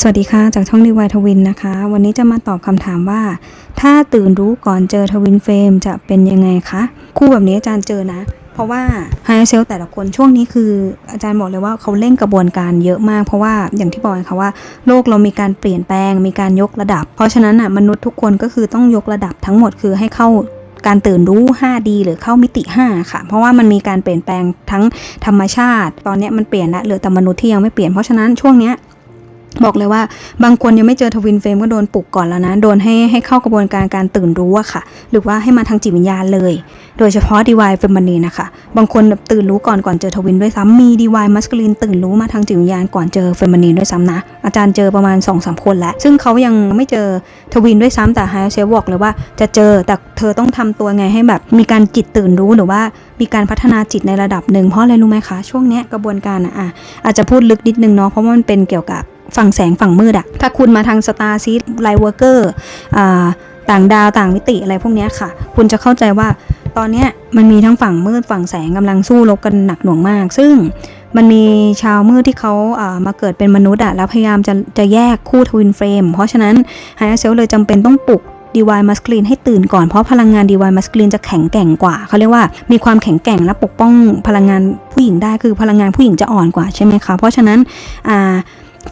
สวัสดีค่ะ จากช่องดีวายทวินนะคะ วันนี้จะมาตอบคำถามว่า ถ้าตื่นรู้ก่อนเจอทวินเฟรมจะเป็นยังไงคะ คู่แบบนี้อาจารย์เจอนะ เพราะว่าไฮเซลแต่ละคนช่วงนี้คืออาจารย์บอกเลยว่าเขาเร่งกระบวนการเยอะมาก เพราะว่าอย่างที่บอกไงคะว่า โลกเรามีการเปลี่ยนแปลง มีการยกระดับ เพราะฉะนั้นอะมนุษย์ทุกคนก็คือต้องยกระดับทั้งหมดคือให้เข้าการตื่นรู้ 5D หรือเข้ามิติ 5 ค่ะ เพราะว่ามันมีการเปลี่ยนแปลงทั้งธรรมชาติ ตอนนี้มันเปลี่ยนล้วเหลือแต่มนุษย์ที่ยังไม่เปลี่ยน เพราะฉะนั้นช่วงเนี้ย บอกเลยว่าบางคนยังไม่เจอทวินเฟรมก็โดนปลุกก่อนแล้วนะ โดนให้ให้เข้ากระบวนการการตื่นรู้อะค่ะ หรือว่าให้มาทางจิตวิญญาณเลย โดยเฉพาะดีวายเฟมินีนะคะ บางคนแบบตื่นรู้ก่อนก่อนเจอทวินด้วยซ้ำมีดีวายมัสคลีนตื่นรู้มาทางจิตวิญญาณก่อนเจอเฟมินีด้วยซ้ำนะ อาจารย์เจอประมาณ2อสคนแล้ว ซึ่งเขายังไม่เจอทวินด้วยซ้ำแต่ไฮเซลบอกเลยว่าจะเจอแต่เธอต้องทำตัวไงให้แบบมีการจิตตื่นรู้หรือว่ามีการพัฒนาจิตในระดับหนึ่งเพราะอะไรรู้ไหมคะ ช่วงเนี้ยกระบวนการอะอะอาจจะพูดลึกนิดนึงเนาะเพราะว่ามันเป็นเกี่ยวกับ ฝั่งแสงฝั่งมืดอะถ้าคุณมาทางสตาร์ซีไลเวอร์เกอร์ต่างดาวต่างมิติอะไรพวกนี้ค่ะ คุณจะเข้าใจว่าตอนนี้มันมีทั้งฝั่งมืดฝั่งแสงกำลังสู้รบกันหนักหน่วงมาก ซึ่งมันมีชาวมืดที่เขาามาเกิดเป็นมนุษย์อะแล้วพยายามจะจะแยกคู่ทวินเฟรมเพราะฉะนั้นไฮเซลเลยจำเป็นต้องปลุกดีวายมัสคลีนให้ตื่นก่อนเพราะพลังงานดีวายมัสคลีนจะแข็งแกร่งกว่าเขาเรียกว่ามีความแข็งแกร่งและปกป้องพลังงานผู้หญิงได้คือพลังงานผู้หญิงจะอ่อนกว่าใช่ไหมคะเพราะฉะนั้นอ่า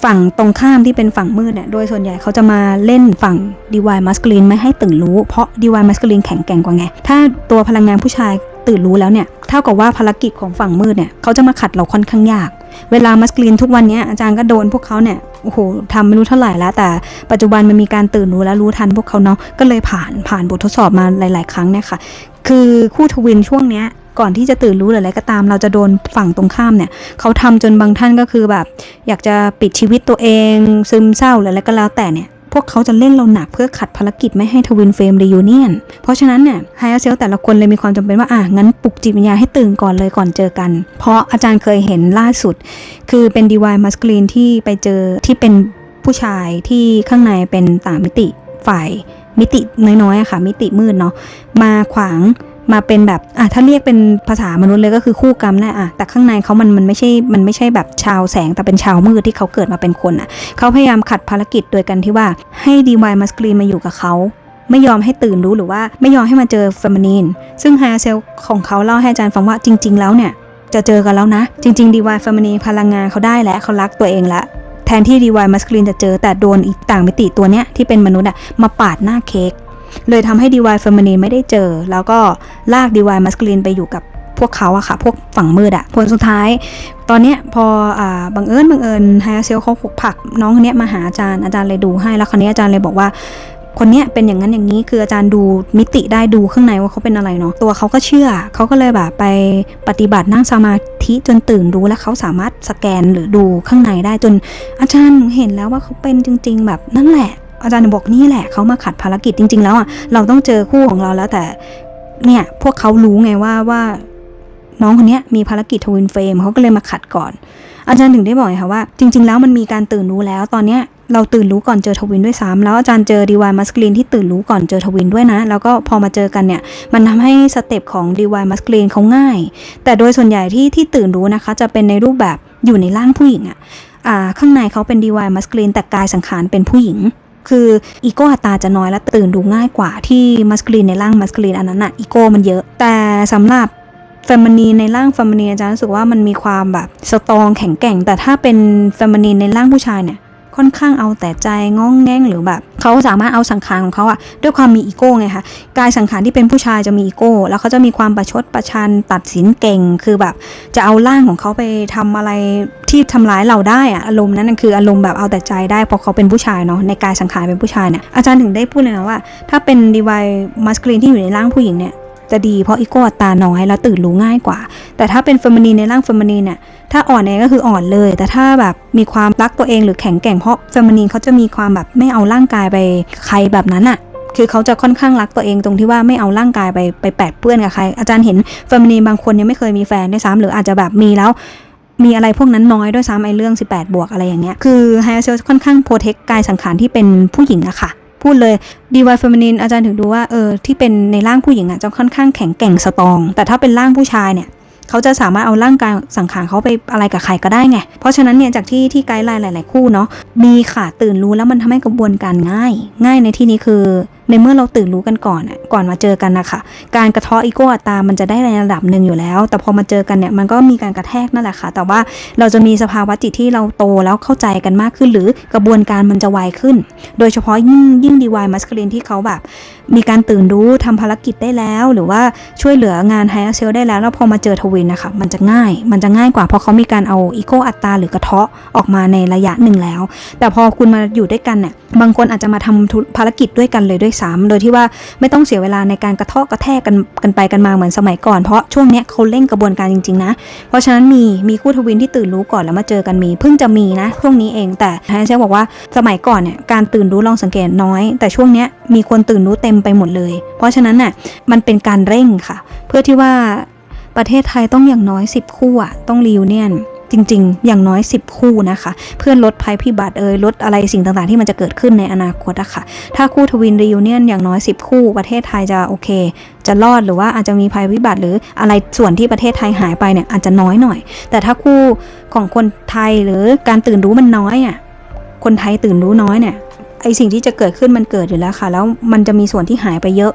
ฝั่งตรงข้ามที่เป็นฝั่งมืดเนี่ยโดยส่วนใหญ่เขาจะมาเล่นฝั่ง DY Masculine ไม่ให้ตื่นรู้ เพราะ DY Masculine แข็งแกร่งกว่าไง ถ้าตัวพลังงานผู้ชายตื่นรู้แล้วเนี่ยเท่ากับว่าภารกิจของฝั่งมืดเนี่ยเขาจะมาขัดเราค่อนข้างยาก เวลามัสกลีนทุกวันนี้อาจารย์ก็โดนพวกเขาเนี่ยโอ้โหทำไม่รู้เท่าไหร่แล้ว แต่ปัจจุบันมันมีการตื่นรู้และรู้ทันพวกเขาเนาะก็เลยผ่านผ่านบททดสอบมาหลาย ๆ ครั้งเนี่ยค่ะคือคู่ทวินช่วงเนี้ย ก่อนที่จะตื่นรู้หรืออะไรก็ตาม เราจะโดนฝั่งตรงข้ามเนี่ยเขาทำจนบางท่านก็คือแบบ อยากจะปิดชีวิตตัวเอง ซึมเศร้าหรืออะไรก็แล้วแต่เนี่ยพวกเขาจะเล่นเราหนักเพื่อขัดภารกิจไม่ให้ทวินเฟรมเรยูเนียน เพราะฉะนั้นเนี่ยไฮเซลแต่ละคนเลยมีความจำเป็นว่า อะ งั้นปลุกจิตวิญญาณให้ตื่นก่อนเลยก่อนเจอกัน เพราะอาจารย์เคยเห็นล่าสุด คือเป็นดีวายมัสกลีนที่ไปเจอที่เป็นผู้ชายที่ข้างในเป็นต่างมิติฝ่ายมิติน้อยๆค่ะ มิติมืดเนาะมาขวาง มาเป็นแบบอะถ้าเรียกเป็นภาษามนุษย์เลยก็คือคู่กรรมแหละอะแต่ข้างในเขามันมันไม่ใช่มันไม่ใช่แบบชาวแสงแต่เป็นชาวมืดที่เขาเกิดมาเป็นคนอะเขาพยายามขัดภารกิจโดยกันที่ว่าให้ดีวายมัสกลีนมาอยู่กับเขาไม่ยอมให้ตื่นรู้หรือว่าไม่ยอมให้มาเจอเฟมินีน ซึ่งไฮเซลของเขาเล่าให้อาจารย์ฟังว่าจริง ๆ แล้วเนี่ย จะเจอกันแล้วนะ จริงๆดีวายเฟมินีนพลังงานเขาได้แล้วเขารักตัวเองล้วแทนที่ดีวายมัสกลีนจะเจอแต่โดนอีกต่างมิติตัวเนี้ยที่เป็นมนุษย์อะมาปาดหน้าเค้ก เลยทำให้ดีวายเฟมินีไม่ได้เจอ แล้วก็ลากดีวายมัสกลีนไปอยู่กับพวกเขาอะค่ะ พวกฝั่งมืดอะผลสุดท้าย ตอนเนี้ยพออ่าบังเอิญบังเอิญไฮเซลเขาผัก น้องคนเนี้ยมาหาอาจารย์อาจารย์เลยดูให้ แล้วคราวนี้อาจารย์เลยบอกว่าคนเนี้ยเป็นอย่างนั้นอย่างนี้คืออาจารย์ดูมิติได้ดูข้างในว่าเขาเป็นอะไรเนาะตัวเขาก็เชื่อเขาก็เลยแบบไปปฏิบัตินั่งสมาธิจนตื่นรู้และเขาสามารถสแกนหรือดูข้างในได้จนอาจารย์เห็นแล้วว่าเขาเป็นจริง ๆ แบบนั่นแหละ อาจารย์บอกนี่แหละเขามาขัดภารกิจจริง ๆ แล้วอะเราต้องเจอคู่ของเราแล้วแต่ เนี่ยพวกเขารู้ไงว่าว่า น้องคนนี้มีภารกิจทวินเฟรมเขาก็เลยมาขัดก่อน อาจารย์ถึงได้บอกค่ะว่า จริง ๆ แล้วมันมีการตื่นรู้แล้วตอนเนี้ยเราตื่นรู้ก่อนเจอทวินด้วยซ้ำแล้วอาจารย์เจอดีวายมัสกลีนที่ตื่นรู้ก่อนเจอทวินด้วยนะ แล้วก็พอมาเจอกันเนี่ย มันทำให้สเต็ปของดีวายมัสกลีนเขาง่าย แต่โดยส่วนใหญ่ที่ที่ตื่นรู้นะคะ จะเป็นในรูปแบบอยู่ในร่างผู้หญิงอะอ่าข้างในเขาเป็นดีวายมัสกลีนแต่กายสังขารเป็นผู้หญิง คืออีโก้อัตราจะน้อยและตื่นดูง่ายกว่าที่มัสกลีนในร่างมัสกลีนอันนั้นอะอีโก้มันเยอะ แต่สำหรับเฟมินีนในร่างเฟมินีนอาจารย์รู้สึกว่ามันมีความแบบสตรองแข็งแกร่ง แต่ถ้าเป็นเฟมินีนในร่างผู้ชายเนี่ย ค่อนข้างเอาแต่ใจง้องแง่งหรือแบบเขาสามารถเอาสังขารของเขาอะด้วยความมีอีโก้ไงคะกายสังขารที่เป็นผู้ชายจะมีอีโก้ แล้วเขาจะมีความประชดประชันตัดสินเก่ง คือแบบจะเอาร่างของเขาไปทำอะไรที่ทำร้ายเราได้อะอารมณ์นั้นคืออารมณ์แบบเอาแต่ใจได้เพราะเขาเป็นผู้ชายเนาะในกายสังขารเป็นผู้ชายเนี่ยอาจารย์ถึงได้พูดเลยนะว่า ถ้าเป็นดีไวมัสคลีนที่อยู่ในร่างผู้หญิงเนี่ยจะดีเพราะอีโก้ตาน้อยแล้วตื่นรู้ง่ายกว่า แต่ถ้าเป็นเฟมินีนในร่างเฟมินีนเนี่ย ถ้าอ่อนแอก็คืออ่อนเลย แต่ถ้าแบบมีความรักตัวเองหรือแข็งแกร่งเพราะเฟมินีนเขาจะมีความแบบไม่เอาร่างกายไปใครแบบนั้นอะคือเขาจะค่อนข้างรักตัวเองตรงที่ว่าไม่เอาร่างกายไปไปแปดเปื้อนกับใคร อาจารย์เห็นเฟมินีนบางคนยังไม่เคยมีแฟนด้วยซ้ำหรืออาจจะแบบมีแล้วมีอะไรพวกนั้นน้อยด้วยซ้ำไอ้เรื่อง 18 บวกอะไรอย่างเงี้ย คือไฮเซลค่อนข้างโปรเทคกายสังขารที่เป็นผู้หญิงอะค่ะ พูดเลยดีวายเฟมินินอาจารย์ถึงดูว่าเออที่เป็นในร่างผู้หญิงอะจะค่อนข้างแข็งแกร่งสตอง แต่ถ้าเป็นร่างผู้ชายเนี่ย เขาจะสามารถเอาร่างกายสังขารเขาไปอะไรกับใครก็ได้ไง เพราะฉะนั้นเนี่ยจากที่ที่ไกด์ไลน์หลาย ๆ คู่เนาะมีค่ะตื่นรู้แล้วมันทำให้กระบวนการง่าย ง่ายในที่นี้คือ ในเมื่อเราตื่นรู้กันก่อนอะก่อนมาเจอกันนะคะการกระเทาะอีโก้อัตตามันจะได้ในระดับหนึ่งอยู่แล้ว แต่พอมาเจอกันเนี่ยมันก็มีการกระแทกนั่นแหละค่ะ แต่ว่าเราจะมีสภาวะจิตที่เราโตแล้วเข้าใจกันมากขึ้น หรือกระบวนการมันจะไวขึ้น โดยเฉพาะยิ่งยิ่งดีวายมัสคลินที่เขาแบบมีการตื่นรู้ทำภารกิจได้แล้ว หรือว่าช่วยเหลืองานไฮเซลได้แล้วแล้วพอมาเจอทวินนะคะมันจะง่าย มันจะง่ายกว่าเพราะเขามีการเอาอีโก้อัตตาหรือกระเทาะออกมาในระยะหนึ่งแล้ว แต่พอคุณมาอยู่ด้วยกันเนี่ยบางคนอาจจะมาทำธุภารกิจด้วยกันเลยด้วยซ้ำโดยที่ว่าไม่ต้องเสียเวลาในการกระเทาะกระแทกกันกันไปกันมาเหมือนสมัยก่อนเพราะช่วงเนี้ยเขาเร่งกระบวนการจริงๆนะ เพราะฉะนั้นมีมีคู่ทวินที่ตื่นรู้ก่อนแล้วมาเจอกันมี เพิ่งจะมีนะช่วงนี้เองแต่ไฮเซลบอกว่าสมัยก่อนเนี่ยการตื่นรู้ลองสังเกตน้อย แต่ช่วงเนี้ยมีคนตื่นรู้เต็มไปหมดเลย เพราะฉะนั้นน่ะมันเป็นการเร่งค่ะ เพื่อที่ว่าประเทศไทยต้องอย่างน้อย 10 คู่อะต้องรีวิเนียน จริง ๆ อย่างน้อย 10 คู่นะคะ เพื่อลดภัยพิบัติเอ่ยลดอะไรสิ่งต่างๆ ที่มันจะเกิดขึ้นในอนาคตอะค่ะ ถ้าคู่ทวินรีวิเนียนอย่างน้อย 10 คู่ประเทศไทยจะโอเค จะรอดหรือว่าอาจจะมีภัยพิบัติหรืออะไรส่วนที่ประเทศไทยหายไปเนี่ยอาจจะน้อยหน่อย แต่ถ้าคู่ของคนไทยหรือการตื่นรู้มันน้อยอะคนไทยตื่นรู้น้อยเนี่ยไอสิ่งที่จะเกิดขึ้นมันเกิดอยู่แล้วค่ะ แล้วมันจะมีส่วนที่หายไปเยอะ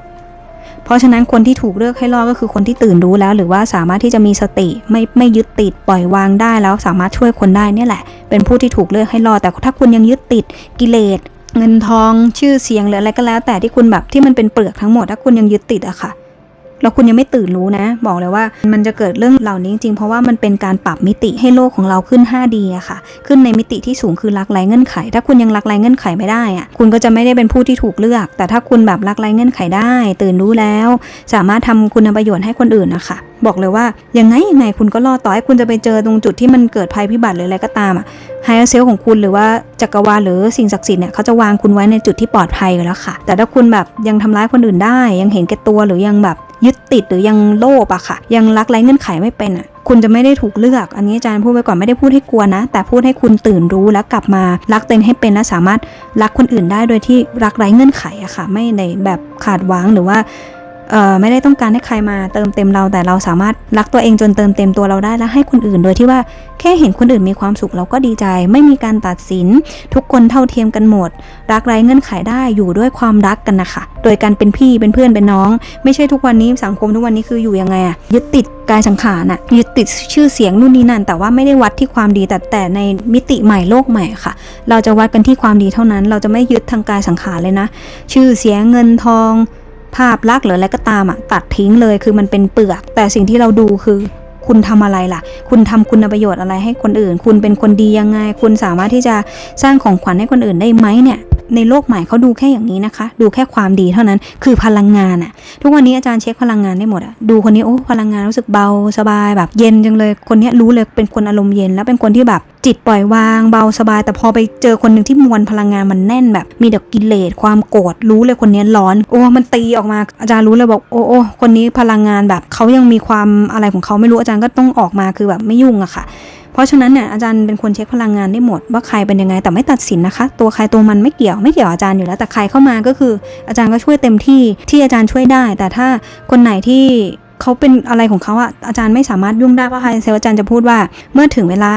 เพราะฉะนั้นคนที่ถูกเลือกให้รอดก็คือคนที่ตื่นรู้แล้ว หรือว่าสามารถที่จะมีสติไม่ไม่ยึดติดปล่อยวางได้แล้วสามารถช่วยคนได้เนี่ยแหละ เป็นผู้ที่ถูกเลือกให้รอดแต่ถ้าคุณยังยึดติดกิเลสเงินทองชื่อเสียงหรืออะไรก็แล้ว แต่ที่คุณแบบที่มันเป็นเปลือกทั้งหมดถ้าคุณยังยึดติดอะค่ะ แล้วคุณยังไม่ตื่นรู้นะ บอกเลยว่ามันจะเกิดเรื่องเหล่านี้จริงๆ เพราะว่ามันเป็นการปรับมิติให้โลกของเราขึ้น 5D อะค่ะ ขึ้นในมิติที่สูงคือรักไร้เงื่อนไข ถ้าคุณยังรักไร้เงื่อนไขไม่ได้อะคุณก็จะไม่ได้เป็นผู้ที่ถูกเลือก แต่ถ้าคุณแบบรักไร้เงื่อนไขได้ ตื่นรู้แล้ว สามารถทำคุณประโยชน์ให้คนอื่นนะคะบอกเลยว่ายังไงยังไงคุณก็รอดต่อให้คุณจะไปเจอตรงจุดที่มันเกิดภัยพิบัติหรืออะไรก็ตามอะไฮเซลของคุณหรือว่าจักรวาลหรือสิ่งศักดิ์สิทธิ์เนี่ยเขาจะวางคุณไว้ในจุดที่ปลอดภัยอยู่แล้วค่ะ แต่ถ้าคุณแบบยังทำร้ายคนอื่นได้ ยังเห็นแก่ตัวหรือยังแบบ ยึดติดหรือยังโลภอะค่ะ ยังรักไร้เงื่อนไขไม่เป็นอะคุณจะไม่ได้ถูกเลือก อันนี้อาจารย์พูดไปก่อนไม่ได้พูดให้กลัวนะ แต่พูดให้คุณตื่นรู้แล้วกลับมารักตัวเองให้เป็นและสามารถรักคนอื่นได้โดยที่รักไร้เงื่อนไขอะค่ะ ไม่ในแบบขาดหวังหรือว่า ไม่ได้ต้องการให้ใครมาเติมเต็มเรา แต่เราสามารถรักตัวเองจนเติมเต็มตัวเราได้และให้คนอื่น โดยที่ว่าแค่เห็นคนอื่นมีความสุขเราก็ดีใจ ไม่มีการตัดสิน ทุกคนเท่าเทียมกันหมด รักไร้เงื่อนไขได้อยู่ด้วยความรักกันนะคะ โดยการเป็นพี่เป็นเพื่อนเป็นน้อง ไม่ใช่ทุกวันนี้สังคมทุกวันนี้คืออยู่ยังไงอะยึดติดกายสังขารน่ะยึดติดชื่อเสียงนู่นนี่นั่น แต่ว่าไม่ได้วัดที่ความดีแต่แต่ในมิติใหม่โลกใหม่ค่ะ เราจะวัดกันที่ความดีเท่านั้น เราจะไม่ยึดทางกายสังขารเลยนะ ชื่อเสียงเงินทอง ภาพลักษณ์หรืออะไรก็ตามอะตัดทิ้งเลยคือมันเป็นเปลือก แต่สิ่งที่เราดูคือคุณทำอะไรล่ะ คุณทำคุณประโยชน์อะไรให้คนอื่น คุณเป็นคนดียังไง คุณสามารถที่จะสร้างของขวัญให้คนอื่นได้ไหมเนี่ย ในโลกใหม่เขาดูแค่อย่างนี้นะคะ ดูแค่ความดีเท่านั้น คือพลังงานอะทุกวันนี้อาจารย์เช็คพลังงานได้หมดอะดูคนนี้โอ้พลังงานรู้สึกเบาสบายแบบเย็นจังเลย คนนี้รู้เลยเป็นคนอารมณ์เย็น แล้วเป็นคนที่แบบ จิตปล่อยวางเบาสบาย แต่พอไปเจอคนหนึ่งที่มวลพลังงานมันแน่นแบบ มีแต่กิเลสความโกรธรู้เลยคนนี้ร้อน โอ้มันตีออกมาอาจารย์รู้เลยบอกโอ้โอ้คนนี้พลังงานแบบเขายังมีความอะไรของเขาไม่รู้อาจารย์ก็ต้องออกมาคือแบบไม่ยุ่งอะค่ะเพราะฉะนั้นเนี่ยอาจารย์เป็นคนเช็คพลังงานได้หมดว่าใครเป็นยังไงแต่ไม่ตัดสินนะคะ ตัวใครตัวมันไม่เกี่ยวไม่เกี่ยวอาจารย์อยู่แล้วแต่ใครเข้ามาก็คือ อาจารย์ก็ช่วยเต็มที่ที่อาจารย์ช่วยได้ แต่ถ้าคนไหนที่เขาเป็นอะไรของเขาอะอาจารย์ไม่สามารถยุ่งได้เพราะไฮเซลอาจารย์จะพูดว่าเมื่อถึงเวลา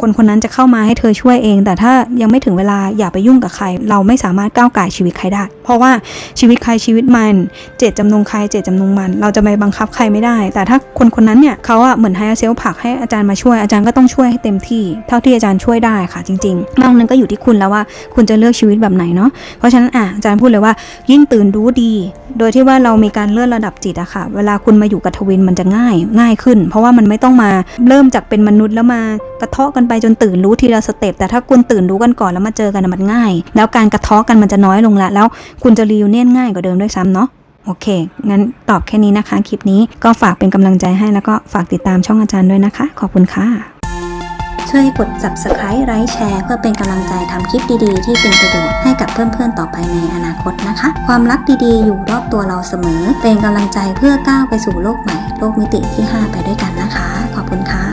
คนคนนั้นจะเข้ามาให้เธอช่วยเอง แต่ถ้ายังไม่ถึงเวลาอย่าไปยุ่งกับใคร เราไม่สามารถก้าวไก่ชีวิตใครได้ เพราะว่าชีวิตใครชีวิตมัน เจตจำนงใครเจตจำนงมัน เราจะไปบังคับใครไม่ได้ แต่ถ้าคนคนนั้นเนี่ยเขาอะเหมือนไฮเซลผักให้อาจารย์มาช่วยอาจารย์ก็ต้องช่วยให้เต็มที่ เท่าที่อาจารย์ช่วยได้ค่ะจริงๆนอกนั้นก็อยู่ที่คุณแล้วว่าคุณจะเลือกชีวิตแบบไหนเนาะเพราะฉะนั้นอะอาจารย์พูดเลยว่ายิ่งตื่นรู้ดี โดยที่ว่าเรามีการเลื่อนระดับจิตอะค่ะ เวลาคุณมาอยู่กับทวินมันจะง่ายง่ายขึ้น เพราะว่ามันไม่ต้องมาเริ่มจากเป็นมนุษย์แล้วมากระเทาะกันไปจนตื่นรู้ทีละสเต็ปแต่ถ้าคุณตื่นรู้กันก่อนแล้วมาเจอกันมันง่าย แล้วการกระทาะกันมันจะน้อยลงละแล้วคุณจะรีวิวเนียนง่ายกว่าเดิมด้วยซ้ำเนาะโอเค งั้นตอบแค่นี้นะคะ คลิปนี้ก็ฝากเป็นกำลังใจให้แล้วก็ฝากติดตามช่องอาจารย์ด้วยนะคะ ขอบคุณค่ะ ช่วยกด subscribe ไลค์แชร์เพื่อเป็นกำลังใจทำคลิปดีๆ ที่เป็นประโยชน์ให้กับเพื่อนๆต่อไปในอนาคตนะคะ ความรักดีๆ อยู่รอบตัวเราเสมอ เป็นกำลังใจเพื่อก้าวไปสู่โลกใหม่ โลกมิติที่ 5 ไปด้วยกันนะคะ ขอบคุณค่ะ